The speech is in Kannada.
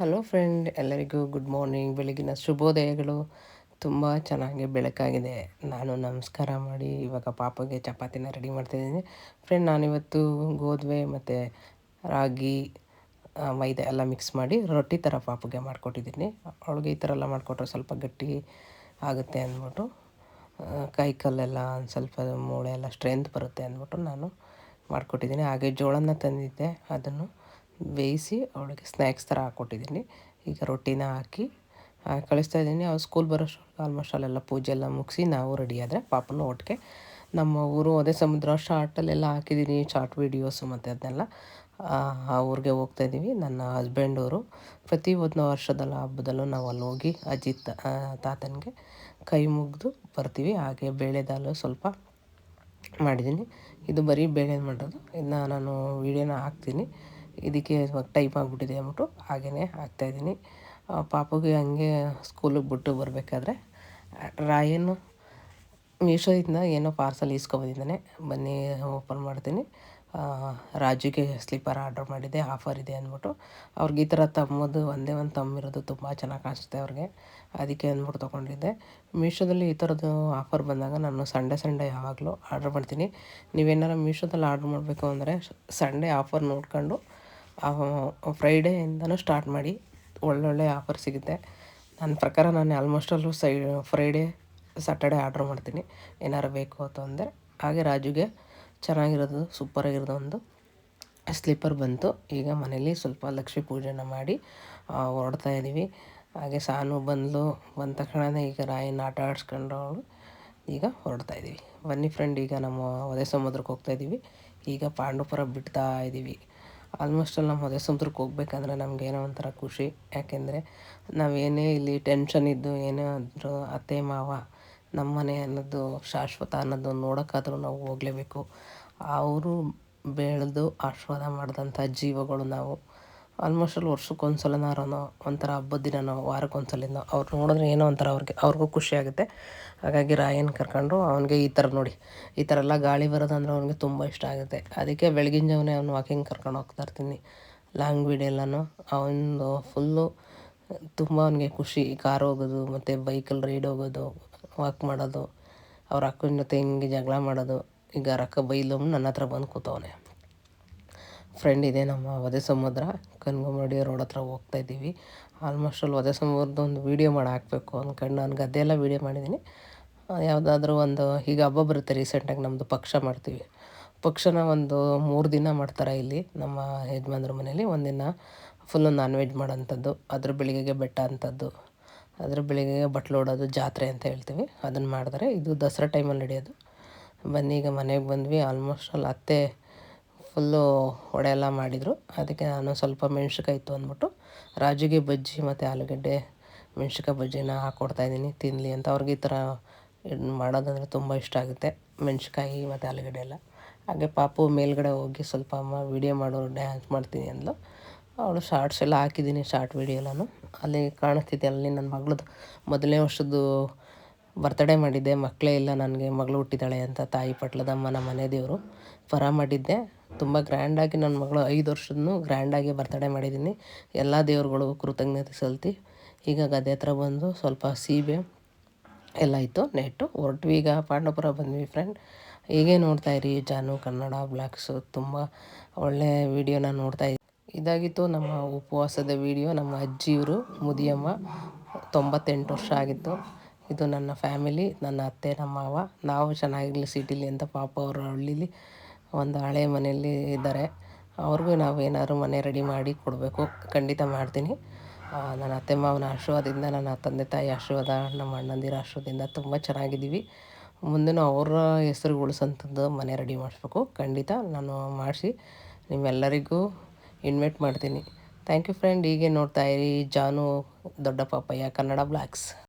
ಹಲೋ ಫ್ರೆಂಡ್ ಎಲ್ಲರಿಗೂ ಗುಡ್ ಮಾರ್ನಿಂಗ್ ಬೆಳಗಿನ ಶುಭೋದಯಗಳು. ತುಂಬ ಚೆನ್ನಾಗಿ ಬೆಳಕಾಗಿದೆ. ನಾನು ನಮಸ್ಕಾರ ಮಾಡಿ ಇವಾಗ ಪಾಪಗೆ ಚಪಾತಿನ ರೆಡಿ ಮಾಡ್ತಿದ್ದೀನಿ. ಫ್ರೆಂಡ್ ನಾನಿವತ್ತು ಗೋಧುವೆ ಮತ್ತು ರಾಗಿ ಮೈದಾ ಎಲ್ಲ ಮಿಕ್ಸ್ ಮಾಡಿ ರೊಟ್ಟಿ ಥರ ಪಾಪಗೆ ಮಾಡಿಕೊಟ್ಟಿದ್ದೀನಿ. ಅವಳಿಗೆ ಈ ಥರ ಎಲ್ಲ ಮಾಡಿಕೊಟ್ರೆ ಸ್ವಲ್ಪ ಗಟ್ಟಿ ಆಗುತ್ತೆ ಅಂದ್ಬಿಟ್ಟು ಕೈ ಕಲ್ಲೆಲ್ಲ ಒಂದು ಸ್ವಲ್ಪ ಮೂಳೆ ಎಲ್ಲ ಸ್ಟ್ರೆಂತ್ ಬರುತ್ತೆ ಅಂದ್ಬಿಟ್ಟು ನಾನು ಮಾಡಿಕೊಟ್ಟಿದ್ದೀನಿ. ಹಾಗೆ ಜೋಳನ ತಂದಿದ್ದೆ. ಅದನ್ನು ಬೇಯಿಸಿ ಅವಳಿಗೆ ಸ್ನ್ಯಾಕ್ಸ್ ಥರ ಹಾಕ್ಕೊಟ್ಟಿದ್ದೀನಿ. ಈಗ ರೊಟ್ಟಿನ ಹಾಕಿ ಕಳಿಸ್ತಾ ಇದ್ದೀನಿ. ಅವ್ರು ಸ್ಕೂಲ್ ಬರೋಷ್ಟು ಆಲ್ಮೋಸ್ಟ್ ಅಲ್ಲೆಲ್ಲ ಪೂಜೆ ಎಲ್ಲ ಮುಗಿಸಿ ನಾವು ರೆಡಿ ಆದರೆ ಪಾಪನೂ ಒಟ್ಟಿಗೆ ನಮ್ಮ ಊರು ಅದೇ ಸಮುದ್ರ ಶಾರ್ಟಲ್ಲೆಲ್ಲ ಹಾಕಿದ್ದೀನಿ ಶಾರ್ಟ್ ವೀಡಿಯೋಸು ಮತ್ತು ಅದನ್ನೆಲ್ಲ. ಆ ಊರಿಗೆ ಹೋಗ್ತಾ ಇದ್ದೀವಿ. ನನ್ನ ಹಸ್ಬೆಂಡವರು ಪ್ರತಿ ಒಂದು ವರ್ಷದಲ್ಲ ಹಬ್ಬದಲ್ಲೂ ನಾವು ಅಲ್ಲಿ ಹೋಗಿ ಅಜಿತ್ ತಾತನಿಗೆ ಕೈ ಮುಗಿದು ಬರ್ತೀವಿ. ಹಾಗೆ ಬೇಳೆದಾಲು ಸ್ವಲ್ಪ ಮಾಡಿದ್ದೀನಿ. ಇದು ಬರೀ ಬೇಳೆ ಮಾಡೋದು ಇದನ್ನ ನಾನು ವೀಡಿಯೋನ ಹಾಕ್ತೀನಿ. ಇದಕ್ಕೆ ಇವಾಗ ಟೈಪ್ ಆಗಿಬಿಟ್ಟಿದೆ ಅಂದ್ಬಿಟ್ಟು ಹಾಗೆಯೇ ಹಾಕ್ತಾಯಿದ್ದೀನಿ ಪಾಪುಗೆ ಹಂಗೆ ಸ್ಕೂಲಿಗೆ ಬಿಟ್ಟು ಬರಬೇಕಾದ್ರೆ, ರಾಯನು ಮೀಶೋದಿಂದ ಏನೋ ಪಾರ್ಸಲ್ ಈಸ್ಕೊಬಂದಿದ್ದಾನೆ. ಬನ್ನಿ ಓಪನ್ ಮಾಡ್ತೀನಿ. ರಾಜುಗೆ ಸ್ಲೀಪರ್ ಆರ್ಡರ್ ಮಾಡಿದ್ದೆ, ಆಫರ್ ಇದೆ ಅಂದ್ಬಿಟ್ಟು. ಅವ್ರಿಗೆ ಈ ಥರ ತಮ್ಮದು ಒಂದೇ ಒಂದು ತಮ್ಮಿರೋದು ತುಂಬ ಚೆನ್ನಾಗಿ ಕಾಣಿಸುತ್ತೆ ಅವ್ರಿಗೆ. ಅದಕ್ಕೆ ಅಂದ್ಬಿಟ್ಟು ತೊಗೊಂಡಿದ್ದೆ. ಮೀಶೋದಲ್ಲಿ ಈ ಥರದ್ದು ಆಫರ್ ಬಂದಾಗ ನಾನು ಸಂಡೇ ಸಂಡೇ ಯಾವಾಗಲೂ ಆರ್ಡ್ರ್ ಮಾಡ್ತೀನಿ. ನೀವೇನಾರು ಮೀಶೋದಲ್ಲಿ ಆರ್ಡ್ರ್ ಮಾಡಬೇಕು ಅಂದರೆ ಸಂಡೇ ಆಫರ್ ನೋಡ್ಕೊಂಡು ಫ್ರೈಡೆಯಿಂದನೂ ಸ್ಟಾರ್ಟ್ ಮಾಡಿ ಒಳ್ಳೊಳ್ಳೆ ಆಫರ್ ಸಿಗುತ್ತೆ. ನನ್ನ ಪ್ರಕಾರ ನಾನು ಆಲ್ಮೋಸ್ಟ್ ಅಲ್ಲೂ ಸೈ ಫ್ರೈಡೇ ಸಾಟರ್ಡೆ ಆರ್ಡ್ರ್ ಮಾಡ್ತೀನಿ. ಏನಾರು ಬೇಕು ಅಂತಂದರೆ ಹಾಗೆ ರಾಜುಗೆ ಚೆನ್ನಾಗಿರೋದು ಸೂಪರಾಗಿರೋದು ಒಂದು ಸ್ಲೀಪರ್ ಬಂತು. ಈಗ ಮನೇಲಿ ಸ್ವಲ್ಪ ಲಕ್ಷ್ಮೀ ಪೂಜೆನ ಮಾಡಿ ಹೊರಡ್ತಾ ಇದ್ದೀವಿ ಹಾಗೆ ಸಾನು, ಬಂದಲು, ಬಂದ ತಕ್ಷಣವೇ ಈಗ ರಾಯಿನ ಆಟ ಆಡಿಸ್ಕೊಂಡು ಈಗ ಹೊರಡ್ತಾ ಇದ್ದೀವಿ ಬನ್ನಿ ಫ್ರೆಂಡ್ ಈಗ ನಮ್ಮ ಒದೆ ಸಮುದ್ರಕ್ಕೆ ಹೋಗ್ತಾ ಇದ್ದೀವಿ ಈಗ ಪಾಂಡುಪುರ ಬಿಡ್ತಾ ಇದ್ದೀವಿ ಆಲ್ಮೋಸ್ಟ್ ಅಲ್ಲಿ ನಮ್ಮ ಹೊದೆ ಸಮುದ್ರಕ್ಕೆ ಹೋಗ್ಬೇಕಂದ್ರೆ ನಮ್ಗೆ ಏನೋ ಒಂಥರ ಖುಷಿ. ಯಾಕೆಂದರೆ ನಾವೇನೇ ಇಲ್ಲಿ ಟೆನ್ಷನ್ ಇದ್ದು, ಏನೇ ಆದರೂ ಅತ್ತೆ, ಮಾವ ನಮ್ಮ ಮನೆ ಅನ್ನೋದು ಶಾಶ್ವತ ಅನ್ನೋದು ನೋಡೋಕ್ಕಾದರೂ ನಾವು ಹೋಗಲೇಬೇಕು. ಅವರು ಬೆಳೆದು ಆಶೀರ್ವಾದ ಮಾಡಿದಂಥ ಜೀವಗಳು ನಾವು. ಆಲ್ಮೋಸ್ಟ್ ಅಲ್ಲಿ ವರ್ಷಕ್ಕೆ ಒಂದು ಸಲನಾರು ಒಂಥರ ಹಬ್ಬದ ದಿನನೋ ವಾರಕ್ಕೆ ಒಂದ್ಸಲಿನೋ ಅವ್ರು ನೋಡಿದ್ರೆ ಏನೋ ಒಂಥರ ಅವ್ರಿಗೆ, ಅವ್ರಿಗೂ ಖುಷಿ ಆಗುತ್ತೆ. ಹಾಗಾಗಿ ರಾಯನ್ ಕರ್ಕೊಂಡು ಅವನಿಗೆ ಈ ಥರ ನೋಡಿ, ಈ ಥರ ಎಲ್ಲ ಗಾಳಿ ಬರೋದಂದ್ರೆ ಅವ್ನಿಗೆ ತುಂಬ ಇಷ್ಟ ಆಗುತ್ತೆ. ಅದಕ್ಕೆ ಬೆಳಗಿನ ಜಾವನೇ ಅವ್ನು ವಾಕಿಂಗ್ ಕರ್ಕೊಂಡು ಹೋಗ್ತಾ ಇರ್ತೀನಿ. ಲಾಂಗ್ ವೀಡಿಯೋಲ್ಲನೂ ಅವನು ಫುಲ್ಲು ತುಂಬ ಅವನಿಗೆ ಖುಷಿ. ಕಾರ್ ಹೋಗೋದು, ಮತ್ತು ಬೈಕಲ್ಲಿ ರೈಡ್ ಹೋಗೋದು ವಾಕ್ ಮಾಡೋದು, ಅವ್ರ ಅಕ್ಕನ ಜೊತೆ ಹಿಂಗೆ ಜಗಳ ಮಾಡೋದು. ಈಗ ರಕ್ಕ ಬೈಲು ನನ್ನ ಹತ್ರ ಬಂದು ಕೂತವನೆ. ಫ್ರೆಂಡ್ ಇದೆ ನಮ್ಮ ವಧೆ ಸಮುದ್ರ. ಕನ್ಗುಮಡಿ ರೋಡ್ ಹತ್ರ ಹೋಗ್ತಾ ಇದ್ದೀವಿ. ಆಲ್ಮೋಸ್ಟ್ ಅಲ್ಲಿ ವಧೆ ಸಮುದ್ರದ ಒಂದು ವೀಡಿಯೋ ಮಾಡಿ ಹಾಕಬೇಕು ಅಂದ್ಕೊಂಡು ನಾನು ಗದ್ದೆ ಎಲ್ಲ ವೀಡಿಯೋ ಮಾಡಿದ್ದೀನಿ. ಯಾವುದಾದ್ರೂ ಒಂದು, ಈಗ ಹಬ್ಬ ಬರುತ್ತೆ ರೀಸೆಂಟಾಗಿ ನಮ್ಮದು ಪಕ್ಷ ಮಾಡ್ತೀವಿ. ಪಕ್ಷನ ಒಂದು ಮೂರು ದಿನ ಮಾಡ್ತಾರೆ ಇಲ್ಲಿ ನಮ್ಮ ಯಜಮಾನ್ರ ಮನೇಲಿ ಒಂದಿನ ಫುಲ್ಲು ನಾನ್ ವೆಜ್ ಮಾಡೋಂಥದ್ದು ಅದ್ರ ಬೆಳಿಗ್ಗೆಗೆ ಬೆಟ್ಟ ಅಂಥದ್ದು, ಅದ್ರ ಬೆಳಿಗ್ಗೆಗೆ ಬಟ್ಲು ಹೊಡೋದು ಜಾತ್ರೆ ಅಂತ ಹೇಳ್ತೀವಿ. ಅದನ್ನು ಮಾಡಿದ್ರೆ ಇದು ದಸರಾ ಟೈಮಲ್ಲಿ ನಡೆಯೋದು. ಬನ್ನಿ, ಈಗ ಮನೆಗೆ ಬಂದ್ವಿ. ಆಲ್ಮೋಸ್ಟ್ ಅಲ್ಲಿ ಅತ್ತೆ ಫುಲ್ಲು ವಡೆ ಎಲ್ಲ ಮಾಡಿದರು. ಅದಕ್ಕೆ ನಾನು ಸ್ವಲ್ಪ ಮೆಣ್ಸಿನ್ಕಾಯಿ ಇತ್ತು ಅಂದ್ಬಿಟ್ಟು ರಾಜುಗೆ ಬಜ್ಜಿ ಮತ್ತು ಆಲೂಗಡ್ಡೆ ಮೆಣ್ಸಿನ್ಕಾಯಿ ಬಜ್ಜಿನ ಹಾಕ್ಕೊಡ್ತಾಯಿದ್ದೀನಿ ತಿನ್ನಲಿ ಅಂತ. ಅವ್ರಿಗೆ ಈ ಥರ ಮಾಡೋದಂದ್ರೆ ತುಂಬ ಇಷ್ಟ ಆಗುತ್ತೆ, ಮೆಣ್ಸಿನ್ಕಾಯಿ ಮತ್ತು ಆಲೂಗಡ್ಡೆ ಎಲ್ಲ. ಹಾಗೆ ಪಾಪು ಮೇಲ್ಗಡೆ ಹೋಗಿ ಸ್ವಲ್ಪ ಅಮ್ಮ ವೀಡಿಯೋ ಮಾಡೋರು ಡ್ಯಾನ್ಸ್ ಮಾಡ್ತೀನಿ ಅಂದ್ಲು. ಅವಳು ಶಾರ್ಟ್ಸ್ ಎಲ್ಲ ಹಾಕಿದ್ದೀನಿ ಶಾರ್ಟ್ ವೀಡಿಯೋ ಎಲ್ಲನೂ. ಅಲ್ಲಿ ಕಾಣಿಸ್ತಿದ್ದೆ ಅಲ್ಲಿ ನನ್ನ ಮಗಳದ್ದು ಮೊದಲನೇ ವರ್ಷದ್ದು ಬರ್ತಡೇ ಮಾಡಿದ್ದೆ. ಮಕ್ಕಳೇ ಇಲ್ಲ, ನನಗೆ ಮಗಳು ಹುಟ್ಟಿದ್ದಾಳೆ ಅಂತ ತಾಯಿ ಪಟ್ಲದಮ್ಮ ನಮ್ಮ ಮನೆ ದೇವರು. ಪರ ಮಾಡಿದ್ದೆ. ತುಂಬ ಗ್ರ್ಯಾಂಡಾಗಿ ನನ್ನ ಮಗಳು ಐದು ವರ್ಷದೂ ಗ್ರ್ಯಾಂಡಾಗಿ ಬರ್ತಡೇ ಮಾಡಿದ್ದೀನಿ. ಎಲ್ಲ ದೇವ್ರುಗಳು ಕೃತಜ್ಞತೆ ಸಲ್ತಿ ಈಗ ಗದ್ದೆ ಹತ್ರ ಬಂದು ಸ್ವಲ್ಪ ಸೀಬೆ ಎಲ್ಲ ಇತ್ತು, ನೆಟ್ಟು. ಹೊರಟ್ವಿ ಈಗ ಪಾಂಡವಪುರ ಬಂದ್ವಿ ಫ್ರೆಂಡ್ ಹೀಗೆ ನೋಡ್ತಾ ಇರಿ, ಜಾನು, ಕನ್ನಡ ಬ್ಲಾಗ್ಸು ತುಂಬ ಒಳ್ಳೆಯ ವೀಡಿಯೋನ ನೋಡ್ತಾ ಇದಾಗಿತ್ತು ನಮ್ಮ ಉಪವಾಸದ ವೀಡಿಯೋ ನಮ್ಮ ಅಜ್ಜಿಯವರು, ಮುದಿಯಮ್ಮ, ತೊಂಬತ್ತೆಂಟು ವರ್ಷ ಆಗಿತ್ತು. ಇದು ನನ್ನ ಫ್ಯಾಮಿಲಿ ನನ್ನ ಅತ್ತೆ, ನಮ್ಮ ಮಾವ. ನಾವು ಚೆನ್ನಾಗಿರಲಿ, ಸಿಟಿಲಿ ಅಂತ ಪಾಪ ಅವರು ಹಳ್ಳೀಲಿ ಒಂದು ಹಳೆ ಮನೆಯಲ್ಲಿ ಇದ್ದಾರೆ. ಅವ್ರಿಗೂ ನಾವು ಏನಾದ್ರು ಮನೆ ರೆಡಿ ಮಾಡಿ ಕೊಡಬೇಕು. ಖಂಡಿತ ಮಾಡ್ತೀನಿ. ನನ್ನ ಅತ್ತೆ ಮಾವನ ಆಶೀರ್ವಾದದಿಂದ, ನನ್ನ ತಂದೆ ತಾಯಿ ಆಶೀರ್ವಾದ, ನಮ್ಮ ಅಣ್ಣಂದಿರ ಆಶೀರ್ವಾದದಿಂದ ತುಂಬ ಚೆನ್ನಾಗಿದ್ದೀವಿ. ಮುಂದೆನೂ ಅವರ ಹೆಸರು ಉಳಿಸೋಂಥದ್ದು ಮನೆ ರೆಡಿ ಮಾಡಿಸ್ಬೇಕು. ಖಂಡಿತ ನಾನು ಮಾಡಿಸಿ ನಿಮ್ಮೆಲ್ಲರಿಗೂ ಇನ್ವೈಟ್ ಮಾಡ್ತೀನಿ. Thank you friend. ಹೀಗೆ ನೋಡ್ತಾ ಇರಿ. ಜಾನು ದೊಡ್ಡ ಪಾಪಯ್ಯ, ಕನ್ನಡ ಬ್ಲಾಗ್ಸ್.